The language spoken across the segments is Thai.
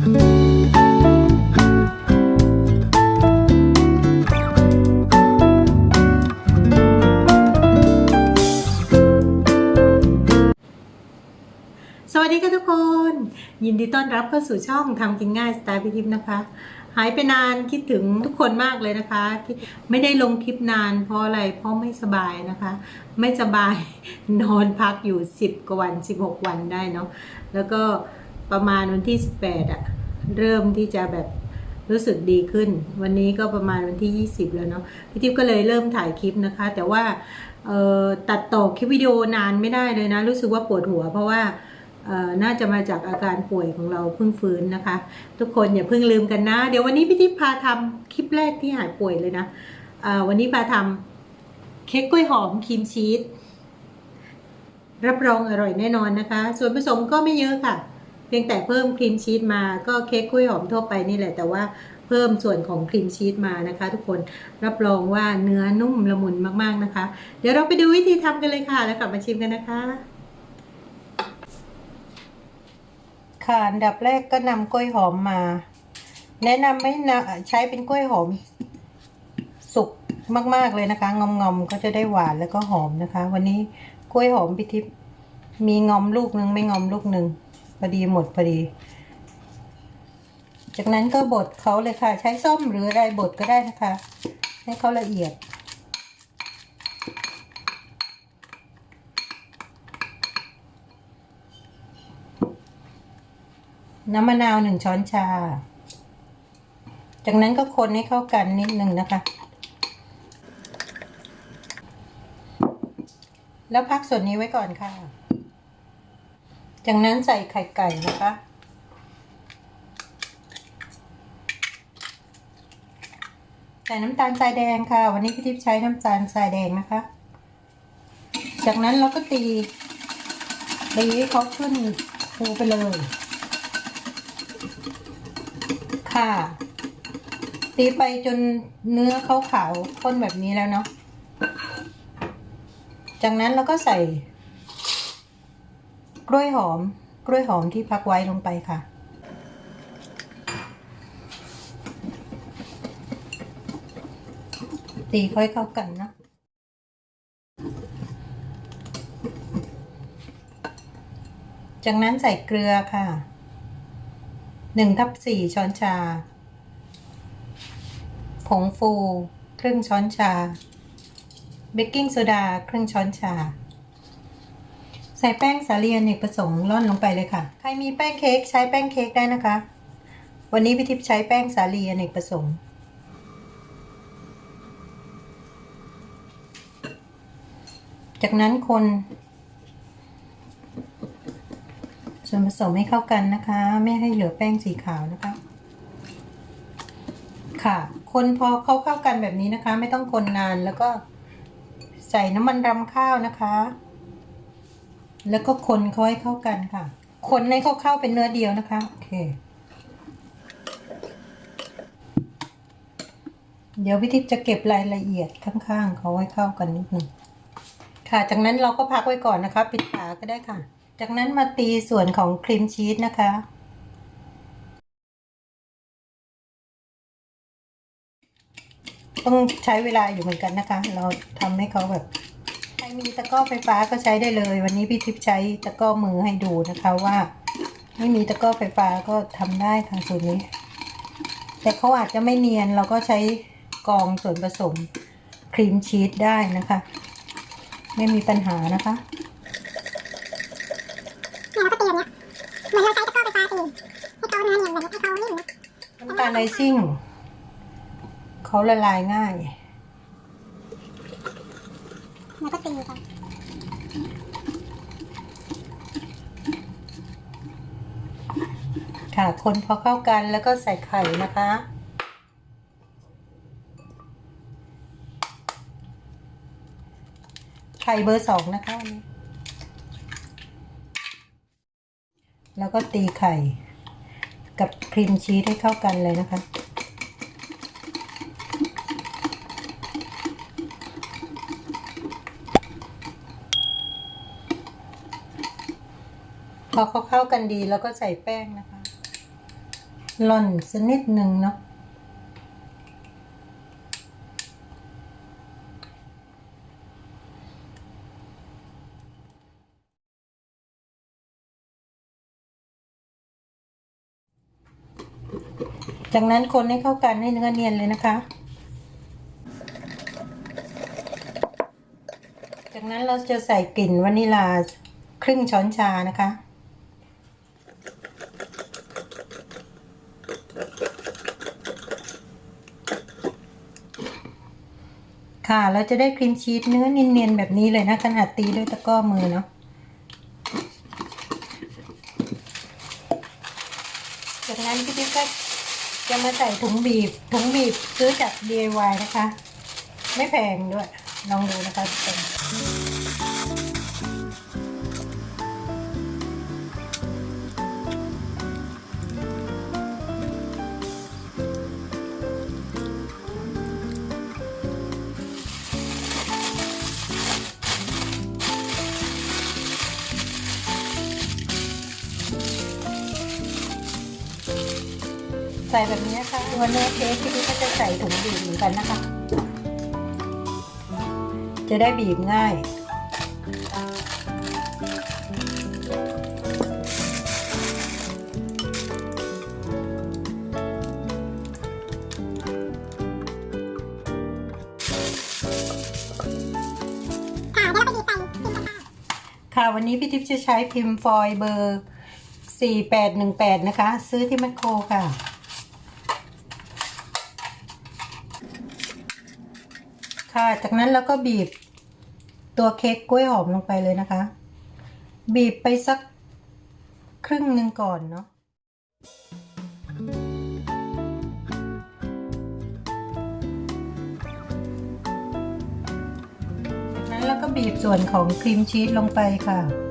สวัสดีค่ะทุกคน ยินดีต้อนรับเข้าสู่ช่องทำกินง่ายสไตล์พิทิพย์นะคะ หายไปนานคิดถึงทุกคนมากเลยนะคะที่ไม่ได้ลงคลิปนานเพราะอะไรเพราะไม่สบายนะคะ ไม่สบายนอนพักอยู่ 10 กว่าวัน 16 วันได้เนาะแล้วก็ ประมาณวันที่ 18อะเริ่มที่จะแบบรู้สึกดีขึ้น วันนี้ก็ประมาณวันที่ 20 แล้วเนาะพี่ทิพย์ก็เลยเริ่มถ่ายคลิปนะคะ แต่ว่าตัดต่อคลิปวิดีโอนานไม่ได้เลยนะ รู้สึกว่าปวดหัว เพราะว่าน่าจะมาจากอาการป่วยของเราเพิ่งฟื้นนะคะ ทุกคนอย่าเพิ่งลืมกันนะ เดี๋ยววันนี้พี่ทิพย์พาทำคลิปแรกที่หายป่วยเลยนะวันนี้พาทำเค้กกล้วยหอมครีมชีสรับรองอร่อยแน่นอนนะคะ ส่วนผสมก็ไม่เยอะค่ะ เพียงแต่เพิ่มครีมชีสมาก็เค้กกล้วยหอมทั่วไปนี่แหละแต่ว่าเพิ่มส่วนของครีมชีสมานะคะ ทุกคนรับรองว่าเนื้อนุ่มละมุนมากๆนะคะ เดี๋ยวเราไปดูวิธีทำกันเลยค่ะ แล้วกลับมาชิมกันนะคะ ค่ะอันดับแรกก็นำกล้วยหอมมา แนะนำไม่นะใช้เป็นกล้วยหอมสุกมากๆเลยนะคะงอมๆก็จะได้หวานแล้วก็หอมนะคะ วันนี้กล้วยหอมพิทิพมีงอมลูกหนึ่งไม่งอมลูกหนึ่ง พอดีหมดพอดี จากนั้นก็บดเขาเลยค่ะ ใช้ส้อมหรืออะไรบดก็ได้นะคะ ให้เขาละเอียดน้ำมะนาวหนึ่งช้อนชา จากนั้นก็คนให้เข้ากันนิดหนึ่งนะคะ แล้วพักส่วนนี้ไว้ก่อนค่ะ จากนั้นใส่ไข่ไก่นะคะ ใส่น้ำตาลทรายแดงค่ะ วันนี้พี่ทิพย์ใช้น้ำตาลทรายแดงนะคะ จากนั้นเราก็ตีตีให้เขาขึ้นฟูไปเลย ค่ะ ตีไปจนเนื้อเขาขาวข้นแบบนี้แล้วเนาะ จากนั้นเราก็ใส่ กล้วยหอม กล้วยหอมที่พักไว้ลงไปค่ะ ตีค่อยเข้ากันนะ จากนั้นใส่เกลือค่ะหนึ่งทับสี่ช้อนชา ผงฟู ครึ่งช้อนชา เบกกิ้งโซดา ครึ่งช้อนชา ใส่แป้งสาลีอเนกประสงค์ร่อนลงไปเลยค่ะ ใครมีแป้งเค้กใช้แป้งเค้กได้นะคะ วันนี้พี่ทิพย์ใช้แป้งสาลีอเนกประสงค์จากนั้นคนส่วนผสมให้เข้ากันนะคะ ไม่ให้เหลือแป้งสีขาวนะคะ ค่ะ คนพอเข้าเข้ากันแบบนี้นะคะ ไม่ต้องคนนานแล้วก็ใส่น้ำมันรำข้าวนะคะ แล้วก็คนเขาให้เข้ากันค่ะ คนให้เข้าเข้าเป็นเนื้อเดียวนะคะ โอเค เดี๋ยวพี่ทิพย์จะเก็บรายละเอียดข้างๆเขาให้เข้ากันนิดหนึ่งค่ะ จากนั้นเราก็พักไว้ก่อนนะคะ ปิดฝาก็ได้ค่ะ จากนั้นมาตีส่วนของครีมชีสนะคะ ต้องใช้เวลาอยู่เหมือนกันนะคะ เราทำให้เขาแบบ มีตะกร้อไฟฟ้าก็ใช้ได้เลย วันนี้พี่ทิพย์ใช้ตะกร้อมือให้ดูนะคะว่า ไม่มีตะกร้อไฟฟ้าก็ทำได้ค่ะส่วนนี้ แต่เขาอาจจะไม่เนียนเราก็ใช้กรองส่วนผสมครีมชีสได้นะคะ ไม่มีปัญหานะคะเนี่ยเราก็ตีแบบเนี้ยเหมือนเราใช้ตะกร้อไฟฟ้าตีให้เขาเนื้อเนียนแบบนี้ให้เขานิ่มนะน้ำตาลไอซิ่งเขาละลายง่าย แล้วก็ตีไปค่ะ คนพอเข้ากันแล้วก็ใส่ไข่นะคะ ไข่เบอร์สองนะคะอันนี้แล้วก็ตีไข่ กับครีมชีสให้เข้ากันเลยนะคะ อเขาเข้ากันดีแล้วก็ใส่แป้งนะคะหล่อนสักนิดหนึ่งเนาะจากนั้นคนให้เข้ากันให้เนื้อเนียนเลยนะคะ จากนั้นเราจะใส่กลิ่นวานิลาครึ่งช้อนชานะคะ ค่ะ เราจะได้ครีมชีสเนื้อเนียนๆแบบนี้เลยนะขนาดตีด้วยตะก้อมือเนาะจากนั้นพี่ติ๊กก็จะมาใส่ถุงบีบ ถุงบีบซื้อจาก DIY นะคะ ไม่แพงด้วย ลองดูนะคะทุกคน ใส่แบบนี้ค่ะตัวเนื้อเค้กพี่ติ๊กก็จะใส่ถุงบีบเหมือนกันนะคะ จะได้บีบง่ายค่ะเดี๋ยวเราไปดีใส่กินกันค่ะวันนี้พี่ทิพย์จะใช้พิมพ์ฟอยล์เบอร์ 4818 นะคะ ซื้อที่แมคโครค่ะ ค่ะ จากนั้นเราก็บีบตัวเค้กกล้วยหอมลงไปเลยนะคะ บีบไปสักครึ่งหนึ่งก่อนเนาะจากนั้นเราก็บีบส่วนของครีมชีสลงไปค่ะ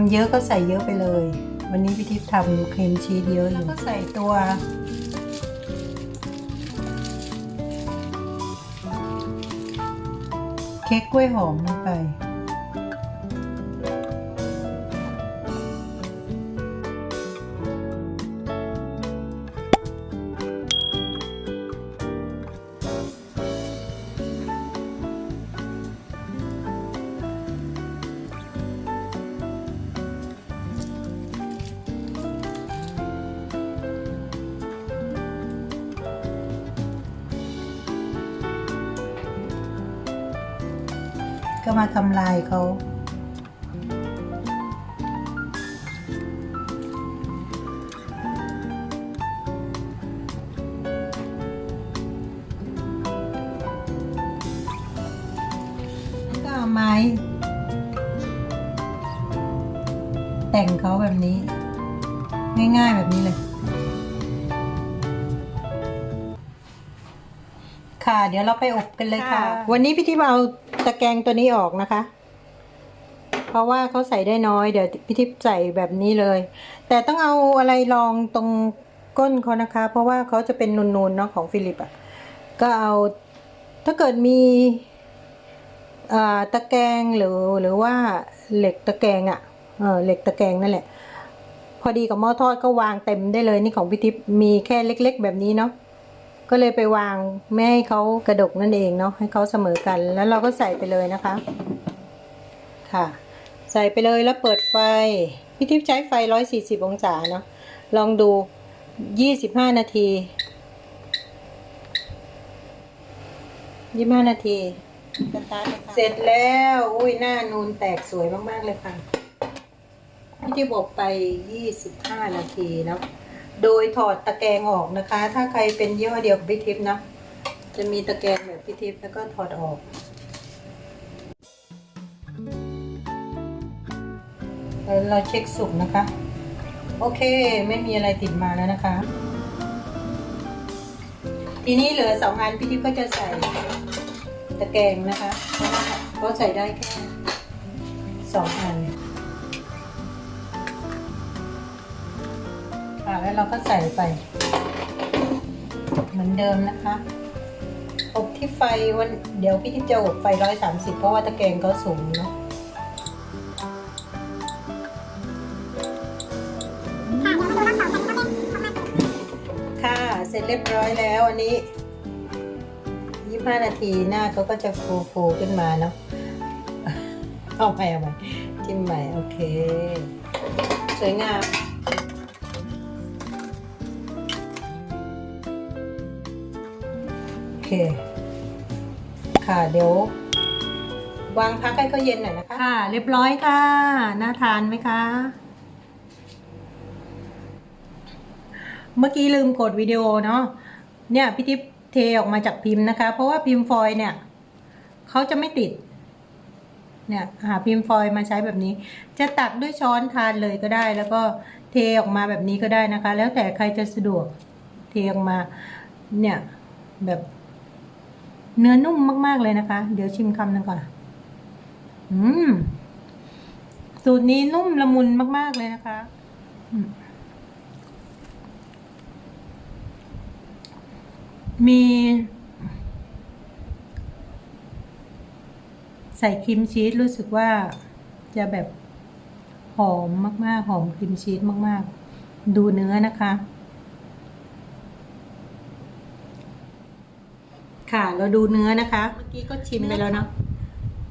ำเยอะก็ใส่เยอะไปเลย วันนี้พี่ทิพย์ทำครีมชีสเยอะอยู่แล้วก็ใส่ตัว เค้กกล้วยหอมลงไป มาทำลายเขาแล้วก็เอาไม้ แต่งเขาแบบนี้ ง่ายๆแบบนี้เลยค่ะ เดี๋ยวเราไปอบกันเลยค่ะ วันนี้พี่ทิพย์เอา ตะแกรงตัวนี้ออกนะคะ เพราะว่าเขาใส่ได้น้อย เดี๋ยวพี่ทิพย์ใส่แบบนี้เลย แต่ต้องเอาอะไรรองตรงก้นเขานะคะ เพราะว่าเขาจะเป็นนูนๆเนาะของฟิลิปอะก็เอาถ้าเกิดมีตะแกรงหรือหรือว่าเหล็กตะแกรงอะเออเหล็กตะแกรงนั่นแหละ พอดีกับหม้อทอดก็วางเต็มได้เลยนี่ของพี่ทิพย์มีแค่เล็ก ๆ แบบนี้เนาะ ก็เลยไปวางไม่ให้เขากระดกนั่นเองเนาะให้เขาเสมอกันแล้วเราก็ใส่ไปเลยนะคะ ค่ะ ใส่ไปเลยแล้วเปิดไฟพี่ทิพย์ใช้ไฟ 140 องศาเนาะลองดู 25 นาที25นาทีสตาร์ทเลยค่ะเสร็จแล้ว อุ้ยหน้านูนแตกสวยมาก ๆ เลยค่ะพี่ทิพย์บอกไป 25 นาทีเนาะ โดยถอดตะแกรงออกนะคะ ถ้าใครเป็นยี่ห้อเดียวกับพี่ทิพย์นะ จะมีตะแกรงแบบพี่ทิพย์แล้วก็ถอดออก เราเช็คสุกนะคะ โอเคไม่มีอะไรติดมาแล้วนะคะ ทีนี้เหลือสองอันพี่ทิพย์ก็จะใส่ตะแกรงนะคะเพราะใส่ได้แค่สองอัน เราก็ใส่ไป เหมือนเดิมนะคะ อบที่ไฟวันเดี๋ยวพี่ทิพย์จะอบไฟร้อยสามสิบเพราะว่าตะแกรงเขาสูงเนาะค่ะเสร็จเรียบร้อยแล้วอันนี้ยี่ห้านาทีหน้าเขาก็จะฟูฟูขึ้นมาเนาะเอาไปเอาไปจิ้มใหม่โอเค สวยงาม เค ค่ะเดี๋ยว วางพักให้เขาเย็นหน่อยนะคะ ค่ะ เรียบร้อยค่ะ น่าทานไหมคะ เมื่อกี้ลืมกดวิดีโอเนาะ เนี่ยพี่ทิพย์เทออกมาจากพิมพ์นะคะ เพราะว่าพิมพ์ฟอยเนี่ยเขาจะไม่ติด เนี่ยหาพิมพ์ฟอยมาใช้แบบนี้ จะตักด้วยช้อนทานเลยก็ได้ แล้วก็เทออกมาแบบนี้ก็ได้นะคะ แล้วแต่ใครจะสะดวก เทออกมา เนี่ยแบบ เนื้อนุ่มมากๆเลยนะคะ เดี๋ยวชิมคำหนึงก่อน อืม สูตรนี้นุ่มละมุนมาก ๆเลยนะคะ มี ใส่ครีมชีสรู้สึกว่าจะแบบหอมมาก ๆ หอมครีมชีสมาก ๆ ดูเนื้อนะคะ ค่ะ เราดูเนื้อนะคะ เมื่อกี้ก็ชิมไปแล้วเนาะ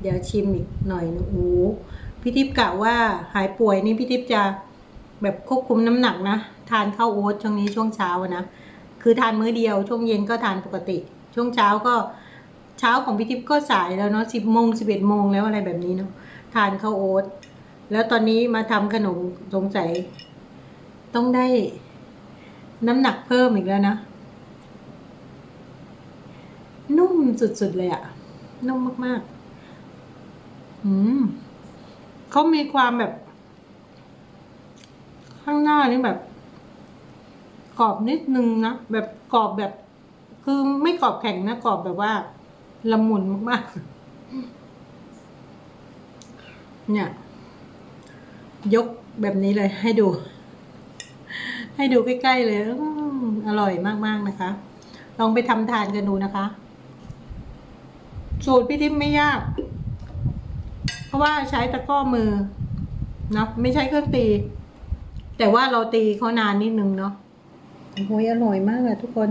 เดี๋ยวชิมอีกหน่อยนึงโอ้พี่ทิพย์กะว่าหายป่วยนี่พี่ทิพย์จะแบบควบคุมน้ำหนักนะ ทานข้าวโอ๊ตช่วงนี้ช่วงเช้านะ คือทานมื้อเดียว ช่วงเย็นก็ทานปกติ ช่วงเช้าก็เช้าของพี่ทิพย์ก็สายแล้วเนาะสิบโมงสิบเอ็ดโมงแล้วอะไรแบบนี้เนาะทานข้าวโอ๊ตแล้วตอนนี้มาทำขนมสงสัย ต้องได้น้ำหนักเพิ่มอีกแล้วนะ นุ่ม สุดๆเลยอะนุ่มมากๆ อืมเขามีความแบบ ข้างหน้านี่แบบ กรอบนิดนึงนะ แบบกรอบแบบ คือไม่กรอบแข็งนะกรอบแบบว่า ละมุนมากๆ เนี่ย ยกแบบนี้เลยให้ดู ให้ดูใกล้ๆเลยออร่อยมากๆนะคะ ลองไปทำทานกันดูนะคะ สูตรพี่ทิพย์ไม่ยาก เพราะว่าใช้ตะก้อมือเนาะไม่ใช่เครื่องตี แต่ว่าเราตีเขานานนิดนึงเนาะโอ้โหอร่อยมากอะทุกคน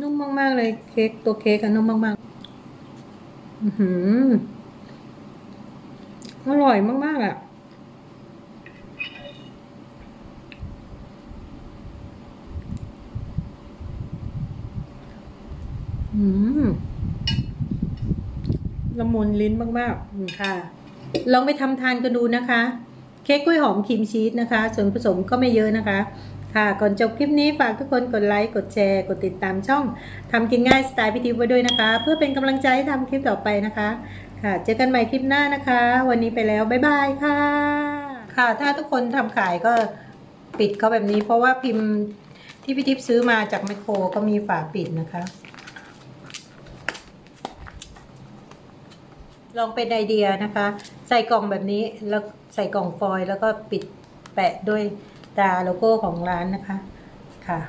นุ่มมากๆเลย เค้กตัวเค้กอะนุ่มมากๆ อือหืออร่อยมากๆอะอืม ละมุนลิ้นมากๆอืมค่ะ ลองไปทำทานกันดูนะคะ เค้กกล้วยหอมครีมชีสนะคะ ส่วนผสมก็ไม่เยอะนะคะ ค่ะ ก่อนจบคลิปนี้ฝากทุกคนกดไลค์ กดแชร์ กดติดตามช่องทำกินง่ายสไตล์พิทิพย์ไว้ด้วยนะคะ เพื่อเป็นกำลังใจให้ทำคลิปต่อไปนะคะ ค่ะ เจอกันใหม่คลิปหน้านะคะ วันนี้ไปแล้ว บ๊ายบายค่ะ ค่ะ ถ้าทุกคนทำขายก็ปิดเขาแบบนี้ เพราะว่าพิมพ์ที่พิทิพย์ซื้อมาจากแมคโครก็มีฝาปิดนะคะ ลองเป็นไอเดียนะคะ ใส่กล่องแบบนี้แล้วใส่กล่องฟอยล์แล้วก็ปิดแปะด้วยตราโลโก้ของร้านนะคะค่ะ